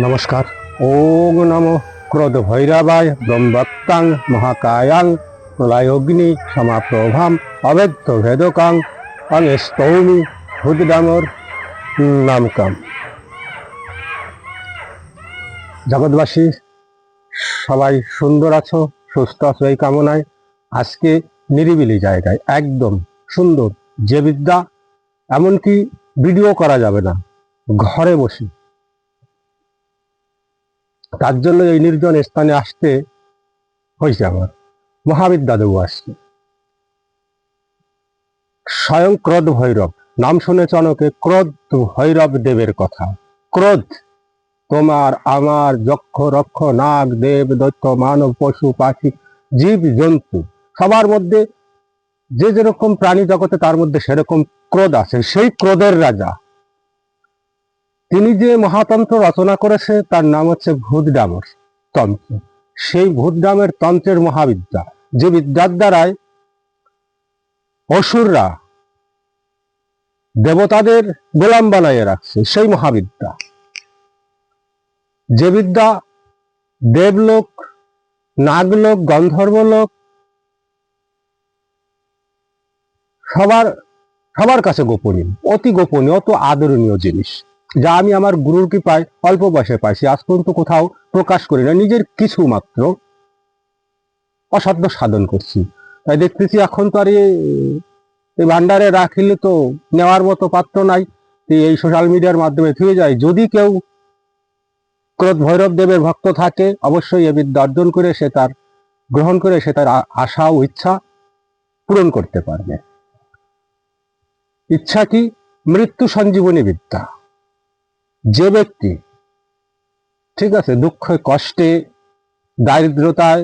নমস্কার। ওম নম ক্রোধ ভৈরবায় ব্রহ্মত্তাং মহাকায়াং প্রলয়োগ্নি সমাপ্রভাম অবেদ্য ভেদকাং আমি স্তৌমি ভূতডামর নামকাম। জগৎবাসী, সবাই সুন্দর আছো, সুস্থ আছো এই কামনায়। আজকে নিরিবিলি জায়গায়, একদম সুন্দর যে বিদ্যা, এমনকি ভিডিও করা যাবে না। ঘরে বসে তার জন্য এই নির্জন স্থানে আসতে হয়েছে আমার। মহাবিদ্যা দেবু আসছে। স্বয়ং ক্রোধ ভৈরব, নাম শুনে চনকে ক্রোধ ভৈরব দেবের কথা। ক্রোধ, তোমার আমার যক্ষ, রক্ষ, নাগ, দেব, দৈত্য, মানব, পশু, পাখি, জীব, জন্তু, সবার মধ্যে যে যেরকম প্রাণী জগতে তার মধ্যে সেরকম ক্রোধ আছে। সেই ক্রোধের রাজা তিনি যে মহাতন্ত্র রচনা করেছে, তার নাম হচ্ছে ভূতডামর তন্ত্র। সেই ভূতডামের তন্ত্রের মহাবিদ্যা, যে বিদ্যার দ্বারায় অসুররা দেবতাদের গোলাম বানাইয়ে রাখছে, সেই মহাবিদ্যা। যে বিদ্যা দেবলোক, নাগলোক, গন্ধর্বলোক সবার সবার কাছে গোপনীয়, অতি গোপনীয়, অত আদরণীয় জিনিস। যা আমি আমার গুরুর কৃপায় অল্প বয়সে পাইছি, আজ পর্যন্ত কোথাও প্রকাশ করি না নিজের কিছু মাত্র অসাধ্য সাধন করছি। তাই দেখতেছি এখন তো আর এই ভান্ডারে রাখিলে তো নেওয়ার মতো পাত্র নাই এই সোশ্যাল মিডিয়ার মাধ্যমে থুয়ে যায়। যদি কেউ ক্রোধ ভৈরব দেবের ভক্ত থাকে, অবশ্যই এ বিদ্যা অর্জন করে সে তার, গ্রহণ করে সে তার আশা ও ইচ্ছা পূরণ করতে পারবে। ইচ্ছা কি? মৃত্যু সঞ্জীবনী বিদ্যা। যে ব্যক্তি ঠিক আছে, দুঃখে, কষ্টে, দারিদ্রতায়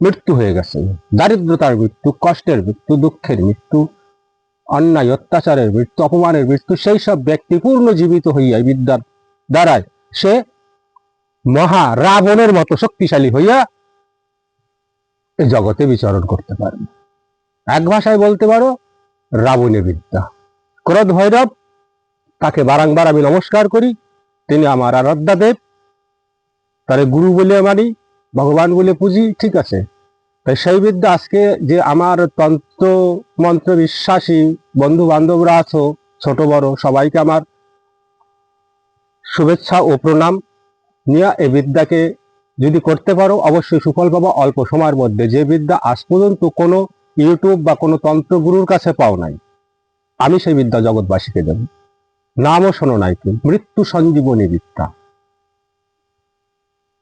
মৃত্যু হয়ে গেছে। দারিদ্রতার মৃত্যু, কষ্টের মৃত্যু, দুঃখের মৃত্যু, অন্যায়, অত্যাচারের মৃত্যু, অপমানের মৃত্যু, সেই সব ব্যক্তি পূর্ণ জীবিত হইয়া বিদ্যার দ্বারায় সে মহা রাবণের মতো শক্তিশালী হইয়া এই জগতে বিচরণ করতে পারবে এক ভাষায় বলতে পারো, রাবণে বিদ্যা। ক্রোধ ভৈরব তাকে বারংবার আমি নমস্কার করি। তিনি আমার আরাধ্যা দেব। তারে গুরু বলে মানি, ভগবান বলে পুজি, ঠিক আছে। তাই সেই বিদ্যা আজকে যে আমার তন্ত্র মন্ত্র বিশ্বাসী বন্ধু বান্ধবরা আছো, ছোট, বড়, সবাইকে আমার শুভেচ্ছা ও প্রণাম। নিয়ে এই বিদ্যাকে যদি করতে পারো, অবশ্যই সুফল পাবো অল্প সময়ের মধ্যে। যে বিদ্যা আজ পর্যন্ত কোনো ইউটিউব বা কোনো তন্ত্রগুরুর কাছে পাও নাই, আমি সেই বিদ্যা জগৎবাসীকে দেব। নামও শোনো নাই কি মৃত্যু সঞ্জীবনী বিদ্যা।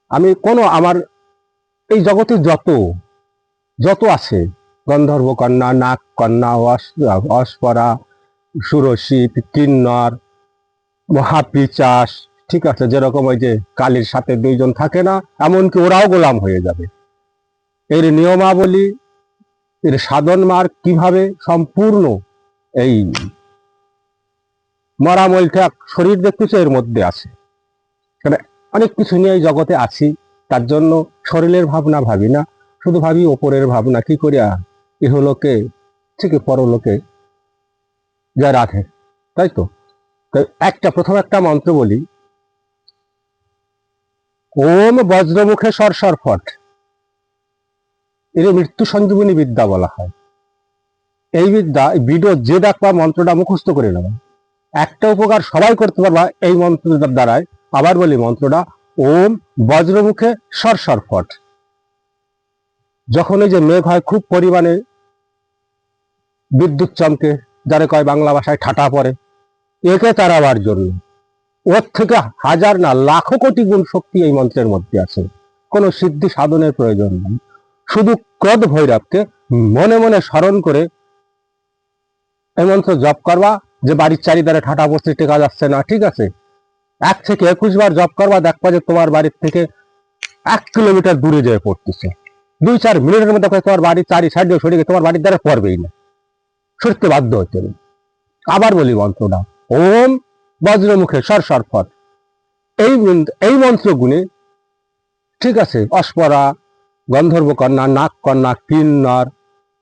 আমি কোনো আমার এই জগতে যত যত আছে, গন্ধর্ব কন্যা, নাগ কন্যা, অস- অস্পরা, সুরসী, কিন্নর, মহাপিচাস, ঠিক আছে, যেরকম ওই যে কালীর সাথে দুইজন থাকে না, এমনকি ওরাও গোলাম হয়ে যাবে। এর নিয়মাবলী, এর সাধন মার্গ কীভাবে সম্পূর্ণ এই মরা মলটা শরীর দেখতেছে এর মধ্যে আছে। মানে অনেক কিছু নিয়ে এই জগতে আছি, তার জন্য শরীরের ভাবনা ভাবি না, শুধু ভাবি ওপরের ভাবনা, কি করিয়া ইহলোকে থেকে পরলোকে যা রাখে, তাই তো? একটা, প্রথম একটা মন্ত্র বলি, ওম বজ্রমুখে সর ফট, এর মৃত্যু সঞ্জীবনী বিদ্যা বলা হয়। এই বিদ্যা ভিডিও যে ডাকবা মন্ত্রটা মুখস্থ করে নেবা একটা উপকার সবাই করতে পারবা এই মন্ত্রটার দ্বারায় আবার বলি মন্ত্রটা, ওম বজ্রমুখে সরসর ফট। যখন এই যে মেঘ হয়, খুব পরিমাণে বিদ্যুৎ চমকে, যারা কয় বাংলা ভাষায় ঠাটা পড়ে, একে তাড়াবার জন্য। ওর থেকে হাজার না, লাখো কোটি গুণ শক্তি এই মন্ত্রের মধ্যে আছে। কোনো সিদ্ধি সাধনের প্রয়োজন নেই। শুধু ক্রোধ ভৈরবকে মনে মনে স্মরণ করে এই মন্ত্র জপ করবা যে বাড়ির চারিধারে ঠাটা পড়ছে টেকা যাচ্ছে না, ঠিক আছে? এক থেকে একুশ বার জপ করবা, দেখবা যে তোমার বাড়ির থেকে এক কিলোমিটার দূরে যেয়ে পড়তেছে। দুই, চার মিনিটের মধ্যে তোমার বাড়ির চারি সাইড দিয়ে সরে তোমার বাড়ির দ্বারা পড়বেই না। সরতে বাধ্য হতে। আবার বলি মন্ত্রটা, ওম বজ্রমুখে সর সর ফট এই এই মন্ত্র গুণে ঠিক আছে, অস্পরা গন্ধর্ব কন্যা কন্যা কিন্নর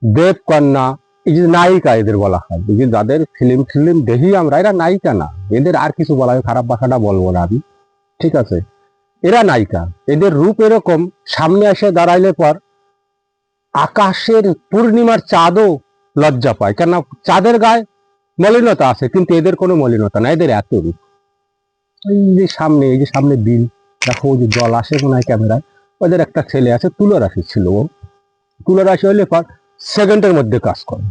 দেব কন্যা এই যে নায়িকা এদের বলা হয় যে যাদের ফিল্ম ফিল্ম দেখি আমরা, এরা নায়িকা না। এদের আর কিছু বলা হয়, খারাপ ভাষাটা বলব না আমি। ঠিক আছে? এরা নায়িকা। এদের রূপ এরকম, সামনে এসে দাঁড়াইলে পর আকাশের পূর্ণিমার চাঁদও লজ্জা পায়। কেন চাঁদের গায়ে মলিনতা আছে, কিন্তু এদের কোনো মলিনতা না, এদের এত রূপ। এই যে সামনে, এই যে সামনে বিল, দেখো যে জল আসে মনে হয় ক্যামেরায়। ওদের একটা ছেলে আছে তুলো রাশি ছিল ও। তুলো রাশি হলে পর সেকেন্ডের মধ্যে কাজ করে।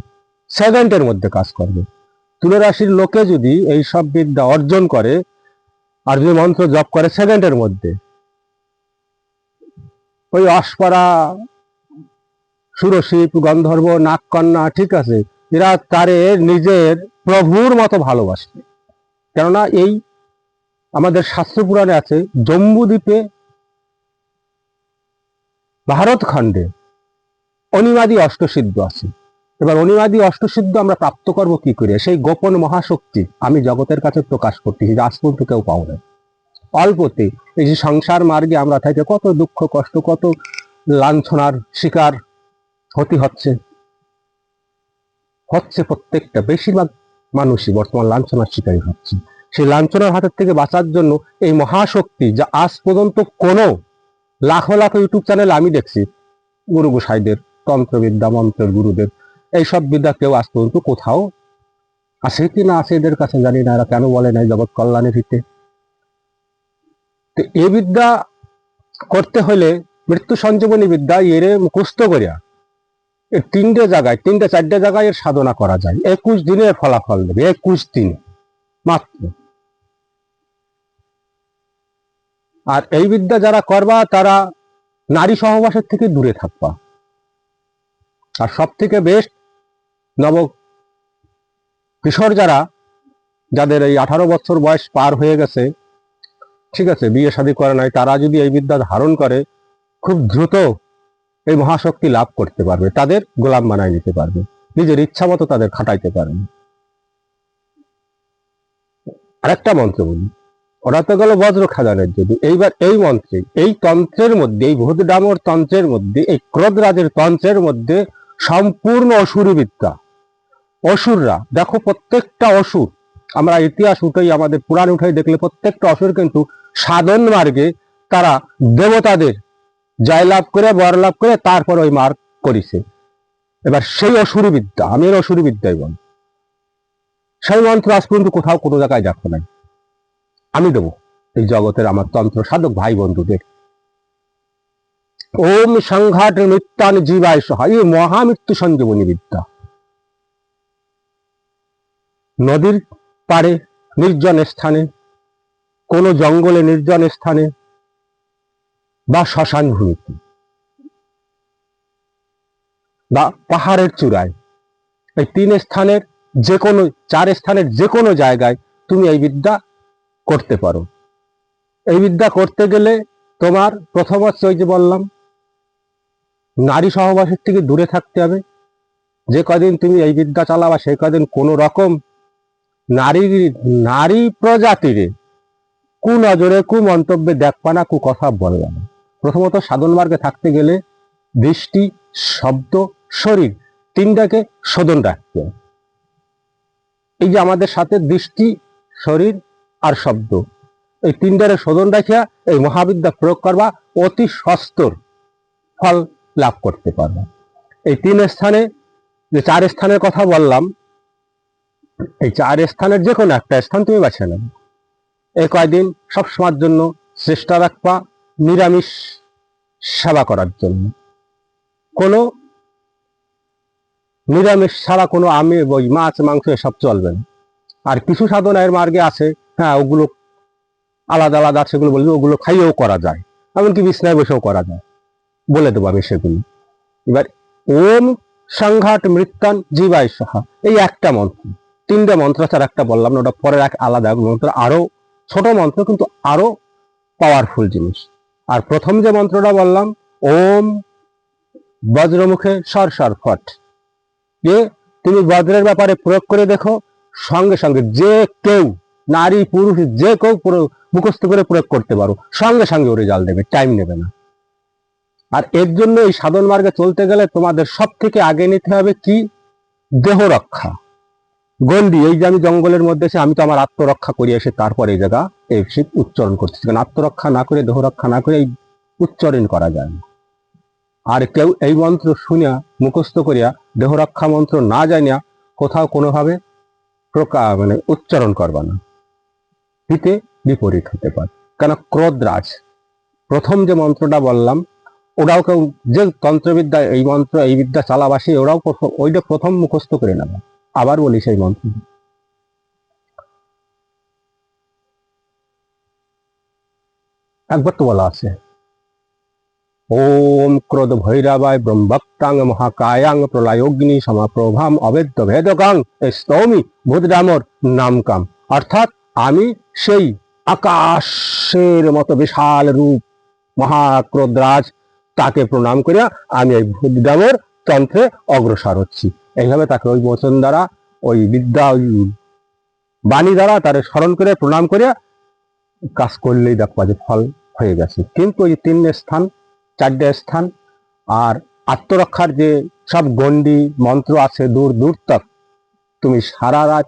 সেকেন্ডের মধ্যে কাজ করবে। তুলো রাশির লোকে যদি এই সব বিদ্যা অর্জন করে, আর যদি মন্ত্র জপ করে সেকেন্ডের মধ্যে, ওই অস্পরা সুরশিপ গন্ধর্ব, নাগকন্যা, ঠিক আছে, এরা তারে নিজের প্রভুর মতো ভালোবাসবে। কেননা এই আমাদের শাস্ত্র পুরাণে আছে, জম্বুদ্বীপে, ভারতখণ্ডে অনিমাদি অষ্টসিদ্ধ আছে। এবার অনিমাদি অষ্টসিদ্ধ আমরা প্রাপ্ত করব কি করে? সেই গোপন মহাশক্তি আমি জগতের কাছে প্রকাশ করতেছি আজ পর্যন্ত কেউ পাও না অল্পতে এই যে সংসার মার্গে আমরা থেকে, কত দুঃখ, কষ্ট, কত লাঞ্ছনার শিকার হতে হচ্ছে। হচ্ছে প্রত্যেকটা, বেশিরভাগ মানুষই বর্তমান লাঞ্ছনার শিকারী হচ্ছে। সেই লাঞ্ছনার হাতের থেকে বাঁচার জন্য এই মহাশক্তি, যা আজ পর্যন্ত কোনো লাখো লাখো ইউটিউব চ্যানেল আমি দেখছি গুরু গোসাইদের তন্ত্রবিদ্যা মন্ত্রের গুরুদের। এইসব বিদ্যা কেউ আজ পর্যন্ত কোথাও আছে কি না আছে এদের কাছে জানি না, এরা কেন বলে নাই জগৎ কল্যাণের হিতে তো এই বিদ্যা করতে হলে মৃত্যু সঞ্জীবনী বিদ্যা এর মুখস্থ করিয়া এর তিনটে জায়গায়, তিনটে চারটে জায়গায় এর সাধনা করা যায়। একুশ দিনে ফলাফল দেবে, একুশ দিনে মাত্র। আর এই বিদ্যা যারা করবা, তারা নারী সহবাসের থেকে দূরে থাকবা। আর সব থেকে বেস্ট নব কিশোর যারা, যাদের এই আঠারো বছর বয়স পার হয়ে গেছে, ঠিক আছে, বিয়ে শাদী করে নাই, তারা যদি এই বিদ্যা ধারণ করে, খুব দ্রুত এই মহাশক্তি লাভ করতে পারবে, তাদের গোলাম বানায় নিতে পারবে, নিজের ইচ্ছা মতো তাদের খাটাইতে পারবে। আরেকটা মন্ত্র বলি, ওরা তো গেল বজ্র খাজানের যদি, এইবার এই মন্ত্রে, এই তন্ত্রের মধ্যে, এই ভূত ডামর তন্ত্রের মধ্যে, এই ক্রোধরাজের তন্ত্রের মধ্যে সম্পূর্ণ অসুরী বিদ্যা অসুররা, দেখো প্রত্যেকটা অসুর, আমরা ইতিহাস উঠেই, আমাদের পুরাণ উঠাই দেখলে প্রত্যেকটা অসুর কিন্তু সাধন মার্গে তারা দেবতাদের জয়লাভ করে বর লাভ করে, তারপর ওই মার্গ করিছে। এবার সেই অসুরী বিদ্যা আমি এর অসুরী বিদ্যাই বল। সেই মন্ত্র আজ পর্যন্ত কোথাও কোনো জায়গায় দেখো নাই। আমি দেবো। এই জগতের আমার তন্ত্র সাধক ভাই বন্ধুদের ওম সংঘাট মৃত্যান জীবায় সহায় এই মহামৃত্যু সঞ্জীবনী বিদ্যা। নদীর পাড়ে, নির্জন স্থানে, কোনো জঙ্গলে নির্জন স্থানে বা শ্মশান ভূমিতে বা পাহাড়ের চূড়ায়, এই তিন স্থানের যে কোনো, চার স্থানের যে কোনো জায়গায় তুমি এই বিদ্যা করতে পারো। এই বিদ্যা করতে গেলে তোমার প্রথম হচ্ছে ওই যে বললাম নারী সহবাসের থেকে দূরে থাকতে হবে যে কদিন তুমি এই বিদ্যা চালাবা, সেই কদিন কোনো রকম নারী নারী প্রজাতিরে কু নজরে কু মন্তব্যে দেখবা না কু কথা বলবা না প্রথমত সাধন মার্গে থাকতে গেলে দৃষ্টি, শব্দ, শরীর তিনটাকে শোধন রাখতে। এই যে আমাদের সাথে দৃষ্টি, শরীর আর শব্দ, এই তিনটারে শোধন রাখিয়া এই মহাবিদ্যা প্রয়োগ করবা অতি সস্তর ফল লাভ করতে পারবা। এই তিন স্থানে, যে চার স্থানের কথা বললাম, এই চার স্থানের যে কোনো একটা স্থান তুমি বাছে নেবে। এই কয়দিন সব সময়ের জন্য চেষ্টা রাখবা, নিরামিষ সেবা করার জন্য। কোনো নিরামিষ ছাড়া কোনো আমি, ওই মাছ, মাংস এসব চলবে না। আর কিছু সাধনা এর মার্গে আছে হ্যাঁ ওগুলো আলাদা আলাদা আছে, সেগুলো বলবে ওগুলো খাইয়েও করা যায়। এমনকি বিছনায় বসেও করা যায়। বলে দেবো আমি সেগুলো। এবার, ওম সংঘাট মৃত্যান জীবায় সাহা। এই একটা মন্ত্র। তিনটা মন্ত্র ছাড়া একটা বললাম না, ওটা পরের এক আলাদা মন্ত্র। আরও ছোট মন্ত্র, কিন্তু আরও পাওয়ারফুল জিনিস। আর প্রথম যে মন্ত্রটা বললাম, ওম বজ্রমুখে সর সর ফট। যে তুমি বজ্রের ব্যাপারে প্রয়োগ করে দেখো, সঙ্গে সঙ্গে যে কেউ, নারী, পুরুষ, যে কেউ মুখস্থ করে প্রয়োগ করতে পারো, সঙ্গে সঙ্গে ওরে জাল দেবে টাইম নেবে না। আর এর জন্য এই সাধন মার্গে চলতে গেলে তোমাদের সব থেকে আগে নিতে হবে কি? দেহ রক্ষা গন্ডি, এই যে আমি জঙ্গলের মধ্যে এসে আমি তো আমার আত্মরক্ষা করি এসে তারপরে এই জায়গা এই শীত উচ্চারণ করতেছি। কারণ আত্মরক্ষা না করে দেহ রক্ষা না করে এই উচ্চারণ করা যায় না। আর কেউ এই মন্ত্র শুনিয়া, মুখস্থ করিয়া দেহ রক্ষা মন্ত্র না জানিয়া কোথাও কোনোভাবে প্রকা মানে উচ্চারণ করবা না। হিতে বিপরীত হতে পারে। কেন? ক্রোধরাজ প্রথম যে মন্ত্রটা বললাম ওরাও কেউ যে তন্ত্রবিদ্যা, এই মন্ত্র, এই বিদ্যা চালাবাসী, ওরাও ওইটা প্রথম মুখস্থ করে নেবে। আবার বলি সেই মন্ত্র। একবার তো বলা আছে। ওম ক্রোধ ভৈরবায় ব্রহ্মক্তাং মহাকায়াং প্রলয়োগ্নি সমাপ্রভাম অবেদ্য ভেদকাং স্তৌমি ভূতরামর নামকাম। অর্থাৎ আমি সেই আকাশের মতো বিশাল রূপ মহাক্রোধরাজ তাকে প্রণাম করিয়া আমি এই ভূতরামর তন্ত্রে অগ্রসর হচ্ছি। এইভাবে তাকে ওই বচন দ্বারা, ওই বিদ্যা, ওই বাণী দ্বারা তার স্মরণ করে প্রণাম করিয়া কাজ করলেই দেখবা যে ফল হয়ে গেছে। কিন্তু ওই তিন স্থান, চারটে স্থান আর আত্মরক্ষার যে সব গণ্ডি মন্ত্র আছে, দূর দূর তক, তুমি সারা রাত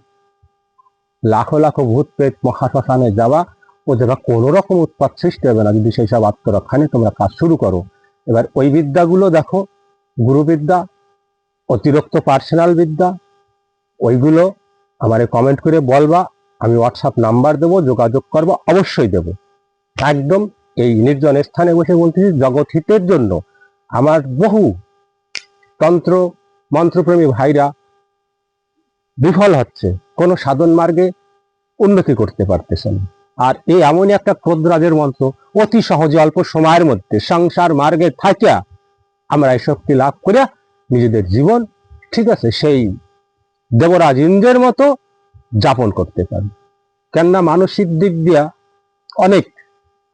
লাখো লাখো ভূত প্রেত মহাশ্মশানে যাওয়া, ও জায়গা কোনো রকম উৎপাত সৃষ্টি হবে না। যদি সেই সব আত্মরক্ষা নিয়ে তোমরা কাজ শুরু করো এবার ওই বিদ্যাগুলো দেখো, গুরুবিদ্যা, অতিরিক্ত পার্সোনাল বিদ্যা, ওইগুলো আমারে কমেন্ট করে বলবা, আমি হোয়াটসঅ্যাপ নাম্বার দেবো, যোগাযোগ করব, অবশ্যই দেবো। একদম এই নির্জন স্থানে বসে বলতেছি, জগৎ হিতের জন্য। আমার বহু তন্ত্র, মন্ত্রপ্রেমী ভাইরা বিফল হচ্ছে। কোনো সাধন মার্গে উন্নতি করতে পারতেছে না আর এই এমনই একটা ক্রোধরাজের মন্ত্র, অতি সহজে অল্প সময়ের মধ্যে সংসার মার্গে থাকিয়া আমরা এই শক্তি লাভ করিয়া নিজেদের জীবন, ঠিক আছে, সেই দেবরাজ ইন্দ্রের মতো যাপন করতে পারি। কেননা মানসিক দিক দিয়া অনেক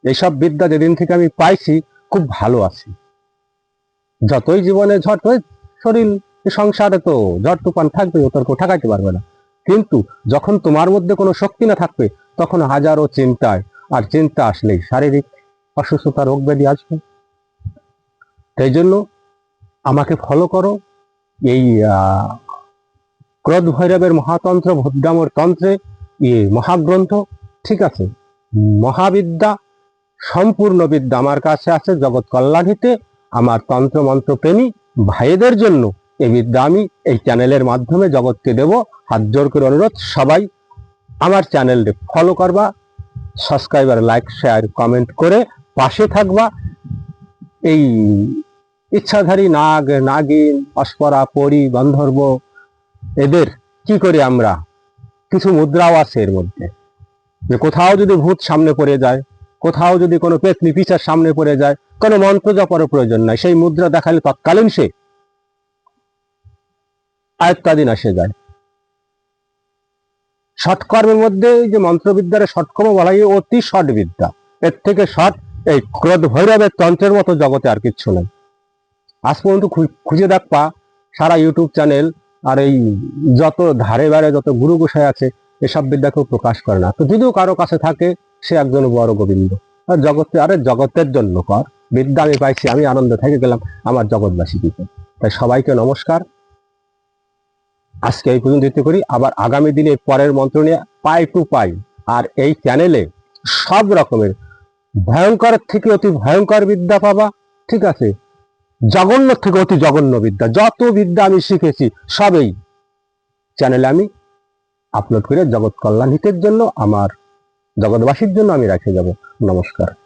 এইসব বিদ্যা যেদিন থেকে আমি পাইছি, খুব ভালো আছি। যতই জীবনে ঝট হয় শরীর, সংসারে তো ঝট তুফান থাকবে ও তোর কেউ ঠেকাইতে পারবে না। কিন্তু যখন তোমার মধ্যে কোনো শক্তি না থাকবে তখন হাজারো চিন্তায় আর চিন্তা আসলেই শারীরিক অসুস্থতা, রোগ ব্যাধি আসবে। তাই জন্য আমাকে ফলো করো। এই ক্রোধ ভৈরবের মহাতন্ত্র, ভদ্রামর তন্ত্রে ইয়ে মহাগ্রন্থ, ঠিক আছে, মহাবিদ্যা, সম্পূর্ণ বিদ্যা আমার কাছে আছে। জগৎ কল্যাণীতে আমার তন্ত্র, মন্ত্র, প্রেমী ভাইদের জন্য এই বিদ্যা আমি এই চ্যানেলের মাধ্যমে জগৎকে দেব। হাত জোর করে অনুরোধ, সবাই আমার চ্যানেলটি ফলো করবা সাবস্ক্রাইবার লাইক শেয়ার কমেন্ট করে পাশে থাকবা। এই ইচ্ছাধারী নাগ, নাগিন, অস্পরা, পরি গন্ধর্ব এদের কি করি আমরা কিছু মুদ্রাও আছে এর মধ্যে? যে কোথাও যদি ভূত সামনে পড়ে যায়, কোথাও যদি কোনো পেতনি পিচার সামনে পড়ে যায়, কোনো মন্ত্র জপারও প্রয়োজন নাই, সেই মুদ্রা দেখালে তৎকালীন সে আয়ত্তাধীন আসে যায়। ষটকর্মের মধ্যে যে মন্ত্রবিদ্যার ষটকর্ম বলা হয়, অতি ষট বিদ্যা। এর থেকে ষট এই ক্রোধ ভৈরবের তন্ত্রের মতো জগতে আর কিচ্ছু নেই। আজ পর্যন্ত খুঁজে দেখবা সারা ইউটিউব চ্যানেল আর এই যত ধারে বারে যত গুরু গোসাই আছে, এসব বিদ্যা কেউ প্রকাশ করে না। তো যদিও কারও কাছে থাকে, সে একজন বড় গোবিন্দ। আর জগতে, আরে জগতের জন্য কর। বিদ্যা আমি পাইছি, আমি আনন্দ থেকে গেলাম, আমার জগৎবাসী দিতে। তাই সবাইকে নমস্কার। আজকে এই পর্যন্ত দিতে করি। আবার আগামী দিনে পরের মন্ত্র নিয়ে পাই টু পাই। আর এই চ্যানেলে সব রকমের ভয়ঙ্কর থেকে অতি ভয়ঙ্কর বিদ্যা পাবা। ঠিক আছে? জঘন্য থেকে অতি জঘন্য বিদ্যা। যত বিদ্যা আমি শিখেছি, সবই চ্যানেলে আমি আপলোড করে জগৎ কল্যাণ হিতের জন্য, আমার জগৎবাসীর জন্য আমি রেখে যাব। নমস্কার।